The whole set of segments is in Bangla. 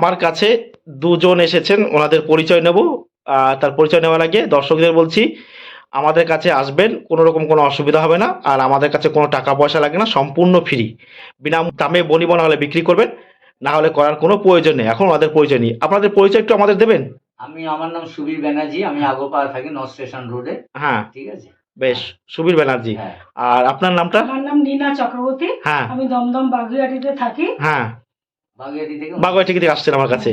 আমার কাছে দুজন এসেছেন ওনাদের পরিচয় নেব তার পরিচয় নেওয়ার আগে দর্শকদের বলছি আমাদের কাছে আসবেন কোনো রকম কোনো অসুবিধা হবে না আর আমাদের কাছে কোনো টাকা পয়সা লাগে না সম্পূর্ণ ফ্রি। বিনা দামে বনিবনা হলে বিক্রি করবেন না হলে করার কোনো প্রয়োজন নেই এখন ওনাদের পরিচয় নেই আপনাদের পরিচয় একটু আমাদের দেবেন? আমি আমার নাম সুবীর ব্যানার্জি আমি আগরপাড়া থাকি নর্থ স্টেশন রোডে। হ্যাঁ। ঠিক আছে? বেশ সুবীর ব্যানার্জি। হ্যাঁ। আর আপনার নামটা? আমার নাম নীনা চক্রবর্তী। হ্যাঁ। আমি দমদম বাগুইয়াটিতে থাকি। হ্যাঁ। বাগুইয়াটি থেকে আসছেন আমার কাছে।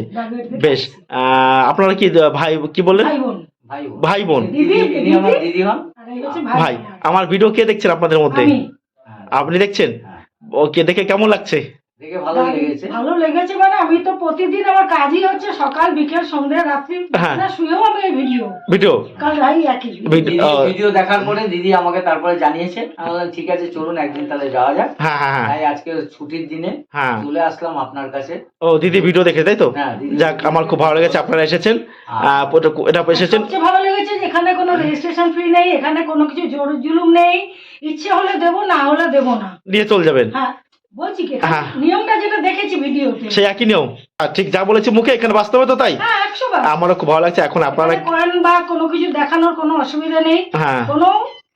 বেশ আহ, আপনারা কি ভাই কি বললেন? ভাই বোন। ভাই বোন। ভাই বোন। দিদি, ইনি আমার দিদি। দিদি হন। আর এই হচ্ছে ভাই। ভাই আমার ভিডিও কে দেখছেন আপনাদের মধ্যে? হ্যাঁ, আপনি দেখছেন? হ্যাঁ। ওকে দেখে কেমন লাগছে? দেখে ভালোই লেগেছে। ভালো লেগেছে মানে আমি তো প্রতিদিন আমার কাজই হচ্ছে সকাল বিকেল সন্ধ্যা রাত্রি। হ্যাঁ। না শুয়েও আমি এই ভিডিও ভিডিও কাল রাই একই ভিডিও- দেখার পরে দিদি আমাকে তারপরে জানিয়েছে। আমি ঠিক আছে চলুন একদিন তাহলে যাওয়া যাক। হ্যাঁ হ্যাঁ তাই আজকে ছুটির দিনে হ্যাঁ। চলে আসলাম আপনার কাছে। ও দিদি ভিডিও দেখে তাই তো? হ্যাঁ যাক আমার খুব ভালো লেগেছে আপনারা এসেছেন। এটা- এসেছেন। সবচেয়ে ভালো লেগেছে এখানে কোনো রেজিস্ট্রেশন ফি নেই এখানে কোনো কিছু জোর জুলুম নেই। ইচ্ছে হলে দেবো না হলে দেবো না। নিয়ে চলে যাবেন। হ্যাঁ। বলছি কি? হ্যাঁ। নিয়মটা যেটা দেখেছি ভিডিওতে। সেই একই নিয়ম। আর ঠিক যা বলেছি মুখে এখানে বাস্তবে তো তাই? হ্যাঁ একশো বার। আমারও খুব ভালো লাগছে। এখন আপনারা এখানে কয়েন বা কোনো কিছু দেখানোর কোনো অসুবিধা নেই। হ্যাঁ। কোনো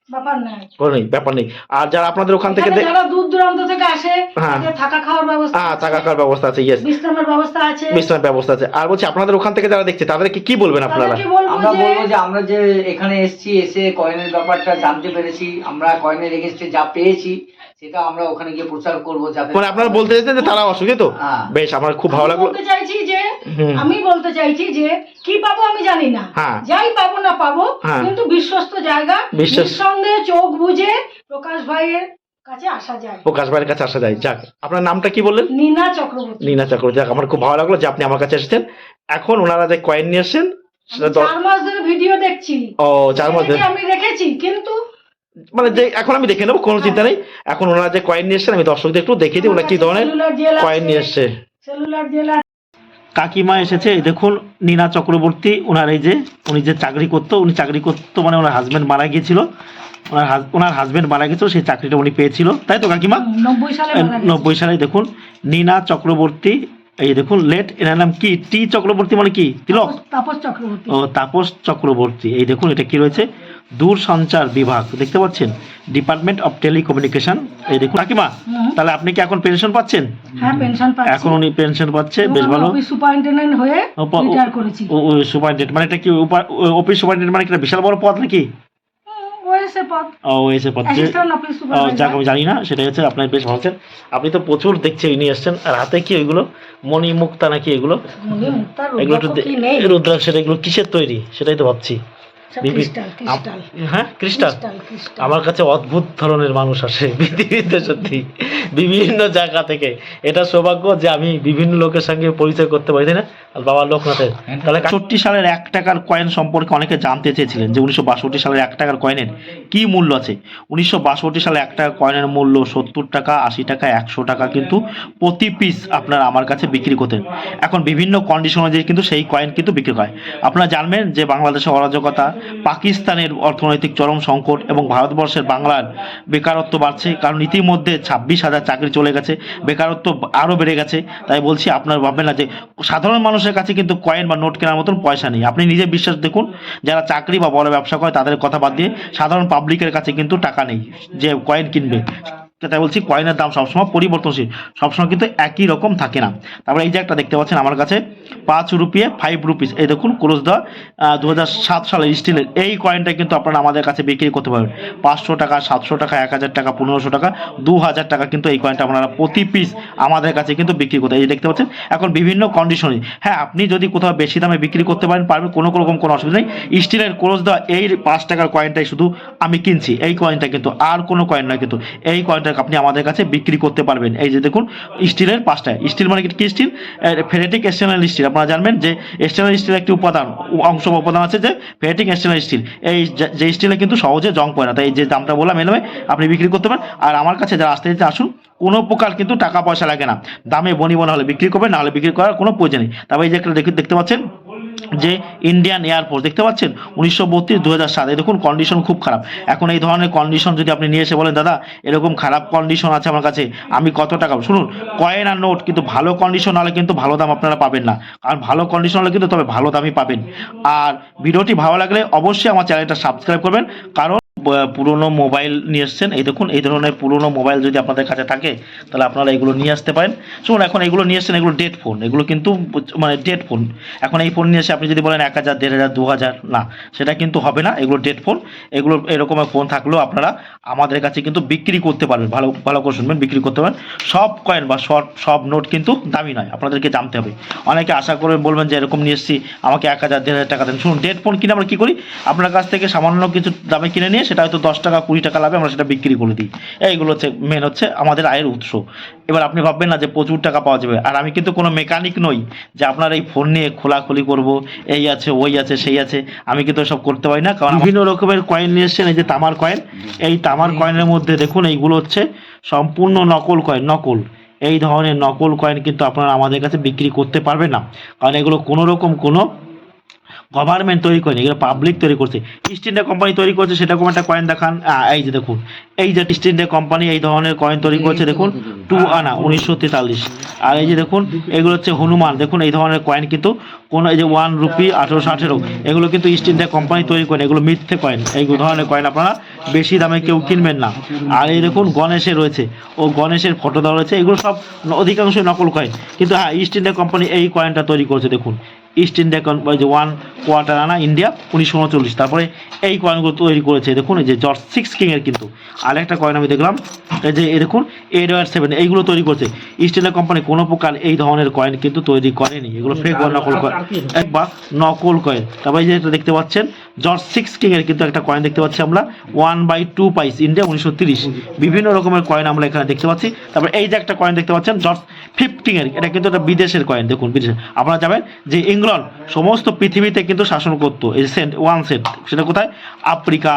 ব্যাপার নাই। কোনো নেই ব্যাপার নেই। আর যারা আপনাদের ওখান থেকে এখানে যারা দূর দূরান্ত থেকে আসে হ্যাঁ। তাদের থাকা খাওয়ার ব্যবস্থা হ্যাঁ আছে, থাকা খাওয়ার ব্যবস্থা আছে ইয়েস বিশ্রামের ব্যবস্থা আছে। বিশ্রামের ব্যবস্থা আছে। আর বলছি আপনাদের ওখান থেকে যারা দেখছে তাদেরকে কি বলবেন আপনারা? তাদেরকে বলব আমরা যে বলব যে আমরা যে এখানে এসেছি এসে কয়েনের ব্যাপারটা জানতে পেরেছি। আমরা কয়েনের এগেনস্টে যা পেয়েছি সেটা আমরা ওখানে গিয়ে প্রচার করব যাতে মানে আপনারা বলতে চাইছেন যে তারা অসুখী তো? হ্যাঁ। বেশ আমার খুব ভালো লাগল। বলতে চাইছি যে হুম। আমি বলতে চাইছি যে কি পাবো আমি জানি না। হ্যাঁ। যাই পাবো না পাবো হ্যাঁ। কিন্তু বিশ্বস্ত জায়গা বিশ্বাস- নিঃসন্দেহে চোখ বুঝে প্রকাশ ভাইয়ের কাছে আসা যায়। প্রকাশ ভাইয়ের কাছে আসা যায়। যাক আপনার নামটা কি বললেন? নীনা চক্রবর্তী। নীনা চক্রবর্তী। যাক আমার খুব ভালো লাগল যে আপনি আমার কাছে এসেছেন। এখন ওনারা যে কয়েন নিয়ে এসেছেন সেটা আমি দ- চার মাস ধরে ভিডিও দেখছি। ও চার মাস ধরে- দেখে আমি রেখেছি কিন্তু মানে যে এখন আমি দেখে নেব কোনো চিন্তা নেই। এখন ওনারা যে কয়েন নিয়ে এসেছেন আমি দর্শকদের একটু দেখিয়ে দিই ওনারা কি ধরনের কয়েন নিয়ে এসছে। কাকিমা এসেছে দেখুন নীনা চক্রবর্তী ওনার এই যে উনি যে চাকরি করতো উনি চাকরি করতো মানে ওনার হাজবেন্ড মারা গিয়েছিল। ওনার ওনার হাজবেন্ড মারা গেছিল সেই চাকরিটা উনি পেয়েছিল। তাই তো কাকিমা? নব্বই সালে দেখুন নীনা চক্রবর্তী এই দেখুন লেট এনার নাম কি? টি চক্রবর্তী মানে কি? তিলক? তাপস- তাপস চক্রবর্তী। ও তাপস চক্রবর্তী। এই দেখুন এটা কি রয়েছে? দূরসঞ্চার বিভাগ দেখতে পাচ্ছেন? ডিপার্টমেন্ট অফ টেলিকমিউনিকেশন এই দেখুন। কাকিমা তাহলে আপনি কি এখন পেনশন পাচ্ছেন? হ্যাঁ পেনশন পাচ্ছি। এখন উনি পেনশন পাচ্ছে বেশ ভালো। অফিস সুপারিনটেন্ডেন্ট হয়ে রিটায়ার করেছি। সুপারিনটেন্ডেন্ট মানে এটা কি অফিস সুপারিনটেন্ডেন্ট মানে একটা বিশাল বড় পদ নাকি? জানি না হচ্ছে আপনার বেশ ভালো আপনি তো প্রচুর দেখছি নিয়ে এসছেন। আর হাতে কি ওইগুলো? মণি মুক্তা নাকি এগুলো? এগুলো একটু রুদ্রাক্ষ এগুলো কিসের তৈরি? সেটাই তো ভাবছি। ক্রিস্টাল হ্যাঁ ক্রিস্টাল? Crystal crystal. আমার কাছে অদ্ভুত ধরনের মানুষ আসে পৃথিবীতে সত্যি। বিভিন্ন জায়গা থেকে। এটা সৌভাগ্য যে আমি বিভিন্ন লোকের সঙ্গে পরিচয় করতে পারি তাই না? আর বাবার লোকনাথের। তাহলে চট্টি সালের এক টাকার কয়েন সম্পর্কে অনেকে জানতে চেয়েছিলেন যে উনিশশো বাষট্টি সালের এক টাকার কয়েনের কি মূল্য আছে। উনিশশো বাষট্টি সালে এক টাকা কয়েনের মূল্য সত্তর টাকা আশি টাকা একশো টাকা কিন্তু প্রতি পিস আপনারা আমার কাছে বিক্রি করতেন। এখন বিভিন্ন কন্ডিশন অনুযায়ী কিন্তু সেই কয়েন কিন্তু বিক্রি হয়। আপনারা জানবেন যে বাংলাদেশের অরাজকতা পাকিস্তানের অর্থনৈতিক চরম সংকট এবং ভারতবর্ষের বাংলার বেকারত্ব বাড়ছে, কারণ ইতিমধ্যে ছাব্বিশ হাজার চাকরি চলে গেছে, বেকারত্ব আরও বেড়ে গেছে। তাই বলছি, আপনারা ভাববেন না যে সাধারণ মানুষের কাছে কিন্তু কয়েন বা নোট কেনার মতন পয়সা নেই। আপনি নিজে বিশ্বাস দেখুন, যারা চাকরি বা বড় ব্যবসা করে তাদের কথা বাদ দিয়ে সাধারণ পাবলিকের কাছে কিন্তু টাকা নেই যে কয়েন কিনবে। তাই বলছি, কয়েনের দাম সবসময় পরিবর্তনশীল, সবসময় কিন্তু একই রকম থাকে না। তারপরে এই যে একটা দেখতে পাচ্ছেন আমার কাছে, পাঁচ রুপিয়ে ফাইভ রুপিস এই দেখুন ক্রোজ দু হাজার সাত সালের স্টিলের এই কয়েনটা কিন্তু আপনারা আমাদের কাছে বিক্রি করতে পারবেন। পাঁচশো টাকা, সাতশো টাকা, এক হাজার টাকা, পনেরোশো টাকা দু হাজার টাকা কিন্তু এই কয়েনটা আপনারা প্রতি পিস আমাদের কাছে কিন্তু বিক্রি করতে এই দেখতে পাচ্ছেন, এখন বিভিন্ন কন্ডিশনে হ্যাঁ আপনি যদি কোথাও বেশি দামে বিক্রি করতে পারেন পারবেন কোনো রকম কোনো অসুবিধা নেই। স্টিলের ক্রোজ দেওয়া এই পাঁচ টাকার কয়েনটাই শুধু আমি কিনছি। এই কয়েনটা কিন্তু আর কোনো কয়েন নয় কিন্তু, এই কয়েনটা আপনি আমাদের কাছে বিক্রি করতে পারবেন। এই যে দেখুন, স্টিলের পাঁচটা স্টিল মানে কি স্টিল? ফেরেটিক স্টেনলেস স্টিল আপনারা জানবেন যে স্টেনলেস স্টিল একটি উপাদান অংশ উপাদান আছে যে ফেরেটিক স্টেনলেস স্টিল এই যে- স্টিলে কিন্তু সহজে জং পড়ে না। তাই এই যে দামটা বললাম, এলামে আপনি বিক্রি করতে পারেন। আর আমার কাছে যারা আসতে যেতে আসুন, কোনো প্রকার কিন্তু টাকা পয়সা লাগে না। দামে বনি বনা হলে বিক্রি করবেন, না হলে বিক্রি করার কোনো প্রয়োজন নেই। তবে এই যে একটা দেখতে পাচ্ছেন? যে ইন্ডিয়ান এয়ারফোর্স দেখতে পাচ্ছেন? উনিশশো বত্রিশ দু হাজার সাত দেখুন কন্ডিশন খুব খারাপ। এখন এই ধরনের কন্ডিশন যদি আপনি নিয়ে এসে বলেন, দাদা, এরকম খারাপ কন্ডিশন আছে আমার কাছে, আমি কত টাকা শুনুন কয়েন আর নোট কিন্তু ভালো কন্ডিশন হলে কিন্তু ভালো দাম আপনারা পাবেন না। কারণ ভালো কন্ডিশন হলে কিন্তু তবে ভালো দামই পাবেন। আর ভিডিওটি ভালো লাগলে অবশ্যই আমার চ্যানেলটা সাবস্ক্রাইব করবেন। কারণ পুরনো মোবাইল নিয়ে এসছেন। এই দেখুন, এই ধরনের পুরনো মোবাইল যদি আপনাদের কাছে থাকে, তাহলে আপনারা এগুলো নিয়ে আসতে পারেন। শুনুন এখন এগুলো নিয়ে এসছেন, এগুলো ডেট ফোন এগুলো কিন্তু মানে ডেট ফোন এখন এই ফোন নিয়ে এসে আপনি যদি বলেন এক হাজার, দেড় হাজার, দু হাজার, না, সেটা কিন্তু হবে না, এগুলো ডেট ফোন এগুলো এরকমের ফোন থাকলেও আপনারা আমাদের কাছে কিন্তু বিক্রি করতে পারবেন। ভালো ভালো করে শুনবেন, বিক্রি করতে পারেন সব কয়েন বা সব সব নোট কিন্তু দামি নয়, আপনাদেরকে জানতে হবে। অনেকে আশা করে বলবেন যে, এরকম নিয়ে এসেছি, আমাকে এক হাজার, দেড় হাজার টাকা দেন। শুনুন ডেট ফোন কিনে আমরা কী করি? আপনার কাছ থেকে সামান্য কিছু দামে কিনে নিয়ে সেটা হয়তো দশ টাকা কুড়ি টাকা লাভে আমরা সেটা বিক্রি করে দিই। এইগুলো হচ্ছে মেন হচ্ছে আমাদের আয়ের উৎস। এবার আপনি ভাববেন না যে প্রচুর টাকা পাওয়া যাবে। আর আমি কিন্তু কোনো মেকানিক নই যে আপনার এই ফোন নিয়ে খোলাখুলি করব এই আছে ওই আছে সেই আছে। আমি কিন্তু সব করতে পারি না কারণ বিভিন্ন রকমের কয়েন নিয়ে এসছেন এই যে তামার কয়েন এই তামার কয়েনের মধ্যে দেখুন এইগুলো হচ্ছে সম্পূর্ণ নকল কয়েন নকল। এই ধরনের নকল কয়েন কিন্তু আপনারা আমাদের কাছে বিক্রি করতে পারবেন না। কারণ এগুলো কোনো রকম কোনো গভর্নমেন্ট তৈরি করেনি এগুলো পাবলিক তৈরি করছে। ইস্ট ইন্ডিয়া কোম্পানি তৈরি করছে সেরকম একটা কয়েন দেখান। এই যে দেখুন এই যে ইস্ট ইন্ডিয়া কোম্পানি এই ধরনের কয়েন তৈরি করছে দেখুন টু আনা উনিশশো তেতাল্লিশ। আর এই যে দেখুন এগুলো হচ্ছে হনুমান দেখুন এই ধরনের কয়েন কিন্তু কোনো এই যে ওয়ান রুপি আঠেরোশো আঠেরো এগুলো কিন্তু ইস্ট ইন্ডিয়া কোম্পানি তৈরি করেন এগুলো মিথ্যে কয়েন এই ধরনের কয়েন আপনারা বেশি দামে কেউ কিনবেন না। আর এই দেখুন গণেশের রয়েছে ও গণেশের ফটো দেওয়া রয়েছে এগুলো সব অধিকাংশই নকল কয়েন কিন্তু হ্যাঁ ইস্ট ইন্ডিয়া কোম্পানি এই কয়েনটা তৈরি করছে দেখুন। ইস্ট ইন্ডিয়া কোম্পানি যে ওয়ান কোয়ার্টার আনা ইন্ডিয়া, উনিশশো উনচল্লিশ। তারপরে এই কয়েনগুলো তৈরি করেছে দেখুন, এই যে জর্জ সিক্স কিংয়ের কিন্তু। আর একটা কয়েন আমি দেখলাম, এই যে দেখুন এইট ওয়ার সেভেন এইগুলো তৈরি করছে। ইস্ট ইন্ডিয়া কোম্পানি কোনো প্রকার এই ধরনের কয়েন কিন্তু তৈরি করেনি। এগুলো ফেক বা নকল কয়েন বা নকল কয়েন তারপরে যে এটা দেখতে পাচ্ছেন জর্জ সিক্স কিংয়ের কিন্তু একটা কয়েন দেখতে পাচ্ছি আমরা ওয়ান বাই টু পাইস ইন্ডিয়া উনিশশো তিরিশ। বিভিন্ন রকমের কয়েন আমরা এখানে দেখতে পাচ্ছি। তারপরে এই যে একটা কয়েন দেখতে পাচ্ছেন জর্জ ফিফটিং এর এটা কিন্তু একটা বিদেশের কয়েন দেখুন বিদেশে আপনারা যাবেন যে ইংল্যান্ড সমস্ত পৃথিবীতে কিন্তু শাসন করতো। এই সেন্ট ওয়ান সেন্ট, সেটা কোথায়? আফ্রিকা,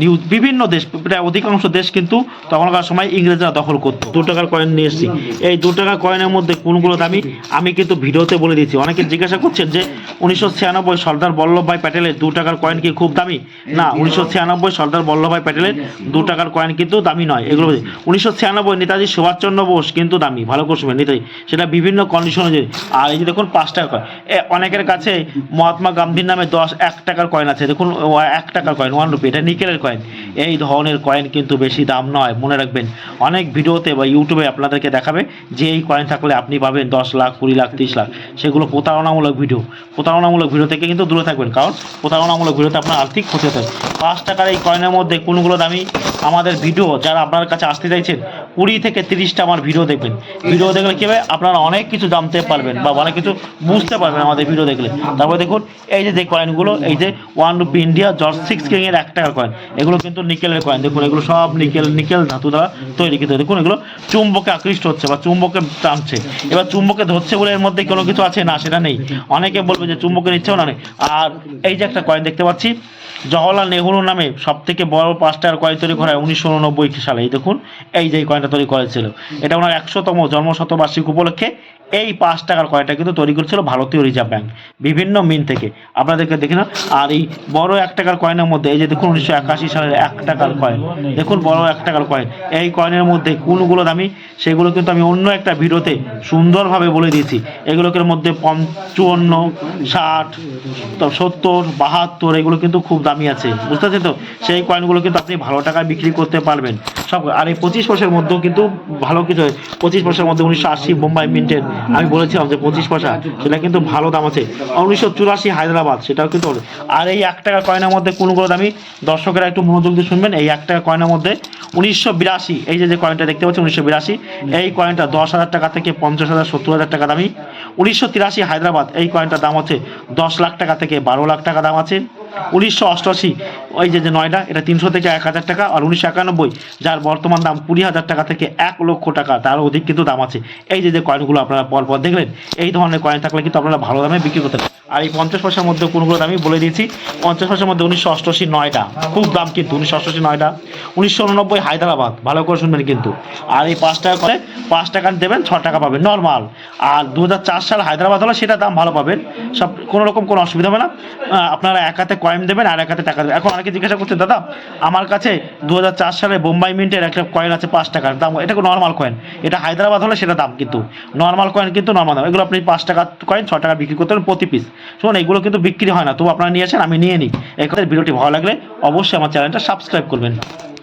নিউ, বিভিন্ন দেশ, প্রায় অধিকাংশ দেশ কিন্তু তখনকার সময় ইংরেজরা দখল করতো। দু টাকার কয়েন নিয়ে এসেছি। এই দু টাকার কয়েনের মধ্যে কোনগুলো দামি? আমি কিন্তু ভিডিওতে বলে দিয়েছি। অনেকে জিজ্ঞাসা করছেন যে উনিশশো ছিয়ানব্বই সর্দার বল্লভভাই প্যাটেলের দু টাকার কয়েন কি খুব দামি? না, উনিশশো ছিয়ানব্বই সর্দার বল্লভভাই প্যাটেলের দু টাকার কয়েন কিন্তু দামি নয়। এগুলো উনিশশো ছিয়ানব্বই নেতাজি সুভাষচন্দ্র বোস কিন্তু দামি, ভালো করে শুনবেন, নেতাজি। সেটা বিভিন্ন কন্ডিশন আর এই যে দেখুন, পাঁচ টাকা কয়েন অনেকের কাছে মহাত্মা গান্ধীর নামে দশ, এক টাকার কয়েন আছে। দেখুন এক টাকার কয়েন ওয়ান রুপি এটা নিকেলের কয়েন এই ধরনের কয়েন কিন্তু বেশি দাম নয়। মনে রাখবেন, অনেক ভিডিওতে বা ইউটিউবে আপনাদেরকে দেখাবে যে এই কয়েন থাকলে আপনি পাবেন দশ লাখ, কুড়ি লাখ, তিরিশ লাখ। সেগুলো প্রতারণামূলক ভিডিও প্রতারণামূলক ভিডিও থেকে কিন্তু দূরে থাকবেন, কারণ প্রতারণামূলক ভিডিওতে আপনার আর্থিক ক্ষতি হতে পাঁচ টাকার এই কয়েনের মধ্যে কোনগুলো দামি? আমাদের ভিডিও যারা আপনার কাছে আসতে চাইছেন, কুড়ি থেকে তিরিশটা আমার ভিডিও দেখবেন। ভিডিও দেখলে কী হবে? আপনারা অনেক কিছু জানতে পারবেন বা অনেক কিছু বুঝতে পারবেন আমাদের ভিডিও দেখলে। তারপরে দেখুন, এই যে যে কয়েনগুলো এই যে one rupee India George six king এর এক টাকার কয়েন এগুলো কিন্তু নিকেলের কয়েন দেখুন এগুলো সব নিকেল নিকেল ধাতু দ্বারা তৈরি কিন্তু দেখুন এগুলো চুম্বকে আকৃষ্ট হচ্ছে বা চুম্বকে টানছে। এবার চুম্বকে ধরছে বলে এর মধ্যে কোনো কিছু আছে? না, সেটা নেই। অনেকে বলবে যে চুম্বকে নিচ্ছেও না নেই। আর এই যে একটা কয়েন দেখতে পাচ্ছি, জওয়াহরলাল নেহরুর নামে সব থেকে বড় পাঁচটার কয়েন তৈরি করা হয় উনিশশো উননব্বই সালে এই দেখুন, এই যে কয়েনটা তৈরি করেছিল। এটা ওনার একশোতম জন্মশতবার্ষিক উপলক্ষে এই পাঁচ টাকার কয়েনটা কিন্তু তৈরি করেছিল ভারতীয় রিজার্ভ ব্যাংক, বিভিন্ন মিন থেকে। আপনাদেরকে দেখে না আর এই বড় এক টাকার কয়েনের মধ্যে, এই যে দেখুন উনিশশো একাশি সালের এক টাকার কয়েন, দেখুন বড় এক টাকার কয়েন, এই কয়েনের মধ্যে কোনগুলো দামি, সেগুলো কিন্তু আমি অন্য একটা ভিডিওতে সুন্দরভাবে বলে দিয়েছি। এগুলোর মধ্যে পঞ্চান্ন, ষাট সত্তর, বাহাত্তর, এগুলো কিন্তু খুব দামি আছে, বুঝতে পারছেন তো? সেই কয়েনগুলো কিন্তু আপনি ভালো টাকায় বিক্রি করতে পারবেন। সব আর এই পঁচিশ পয়সার মধ্যেও কিন্তু ভালো কিছু হয়। পঁচিশ পয়সার মধ্যে উনিশশো আশি বোম্বাই মিন্টের আমি বলেছিলাম যে পঁচিশ পয়সা, সেটা কিন্তু ভালো দাম আছে। উনিশশো চুরাশি হায়দ্রাবাদ, সেটাও কিন্তু। আর এই এক টাকা কয়েনের মধ্যে কোনগুলো দামি দর্শকেরা একটু মনোযোগ দিয়ে শুনবেন, এই এক টাকা কয়েনের মধ্যে উনিশশো বিরাশি, এই যে যে কয়েনটা দেখতে পাচ্ছি উনিশশো বিরাশি, এই কয়েনটা দশ হাজার টাকা থেকে পঞ্চাশ হাজার, সত্তর হাজার টাকা দামি। উনিশশো তিরাশি হায়দ্রাবাদ, এই কয়েনটার দাম হচ্ছে দশ লাখ টাকা থেকে বারো লাখ টাকা দাম আছে। উনিশশো অষ্টআশি, ওই যে যে নয়টা এটা তিনশো থেকে এক হাজার টাকা আর উনিশশো একানব্বই, যার বর্তমান দাম কুড়ি হাজার টাকা থেকে এক লক্ষ টাকা, তার অধিক কিন্তু দাম আছে। এই যে যে কয়েনগুলো আপনারা পরপর দেখলেন, এই ধরনের কয়েন থাকলে কিন্তু আপনারা ভালো দামে বিক্রি করতে পারেন আর এই পঞ্চাশ পয়সার মধ্যে কোনগুলো আমি বলে দিয়েছি, পঞ্চাশ পয়সার মধ্যে উনিশশো অষ্টআশি নয়টা। খুব দাম কিন্তু, উনিশশো অষ্টআশি নয়টা। উনিশশো উননব্বই হায়দ্রাবাদ, ভালো করে শুনবেন কিন্তু। আর এই পাঁচ টাকা করে, পাঁচ টাকা দেবেন, ছ টাকা পাবেন নর্মাল আর দু হাজার চার সাল হায়দ্রাবাদ হলে সেটা দাম ভালো পাবেন। সব, কোনো রকম কোনো অসুবিধা হবে না। আপনারা এক হাতে কয়েন দেবেন আর এক হাতে টাকা দেবেন। এখন অনেকে জিজ্ঞাসা করছে, দাদা, আমার কাছে দু হাজার চার সালে বোম্বাই মিন্টের একটা কয়েন আছে পাঁচ টাকার দাম। এটা নর্মাল কয়েন এটা হায়দ্রাবাদ হলে সেটা দাম কিন্তু। নর্মাল কয়েন কিন্তু নর্মাল দাম। এগুলো আপনি পাঁচ টাকা কয়েন ছ টাকা বিক্রি করতে পারেন প্রতি পিস শুনুন, এগুলো কিন্তু বিক্রি হয় না, তবু আপনারা নিয়েছেন, আমি নিয়ে নিই। কথা ভিডিওটি ভালো লাগলে অবশ্যই আমার চ্যানেলটা সাবস্ক্রাইব করবেন।